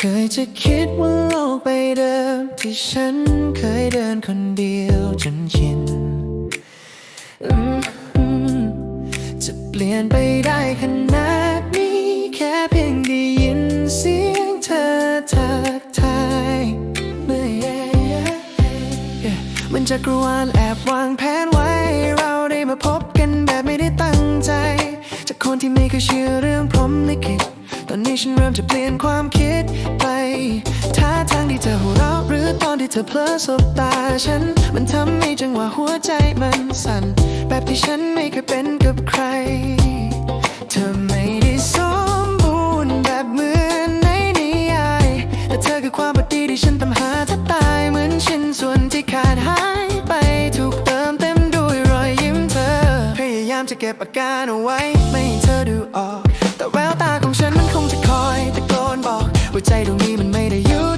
เคยจะคิดว่าโลกใบเดิมที่ฉันเคยเดินคนเดียวจนชิน จะเปลี่ยนไปได้ขนาดนี้ แค่เพียงได้ยินเสียงเธอทักทายมันจะกรวาลแอบวางแผนไว้ เราได้มาพบกันแบบไม่ได้ตั้งใจ จากคนที่ไม่เคยเชื่อเรื่องพรหมลิขิตตอนนี้ฉันเริ่มจะเปลี่ยนความคิด ท่าทางที่เธอหัวเราะหรือตอนที่เธอเพลอสบตาฉัน มันทำให้จังหวะหัวใจมันสั่น แบบที่ฉันไม่เคยเป็นกับใคร เธอไม่ได้สมบูรณ์แบบเหมือนในนิยายแต่เธอคือความพอดีที่ฉันตามหาถ้าตายเหมือนชิ้นส่วนที่ขาดหายไปถูกเติมเต็มด้วยรอยยิ้มเธอ พยายามจะเก็บอาการเอาไว้ ไม่ให้เธอดูออก แต่แววตาของฉันมัน บอกว่าใจดวงนี้มันไม่ได้อยู่ที่เดิ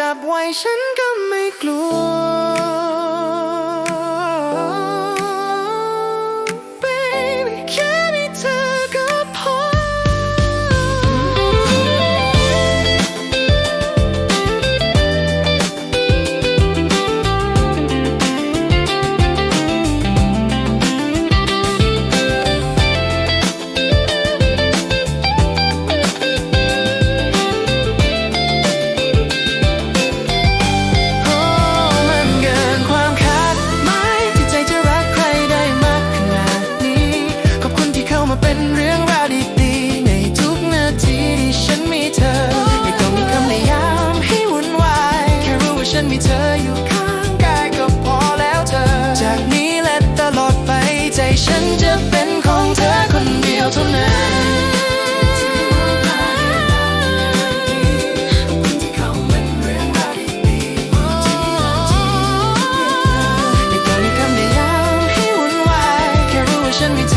จับไว้ฉันก็ไม่กลัว ฉันจะเป็นของเธอคนเดียวเท่านั้นไม่ต้อง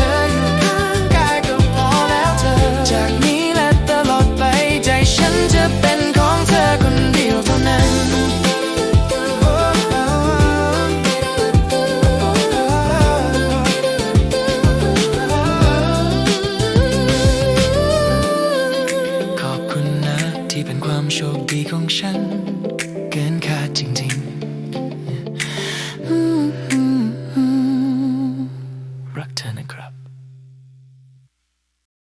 มี ที่เป็นความโชคดีของฉัน เกินคาดจริงๆ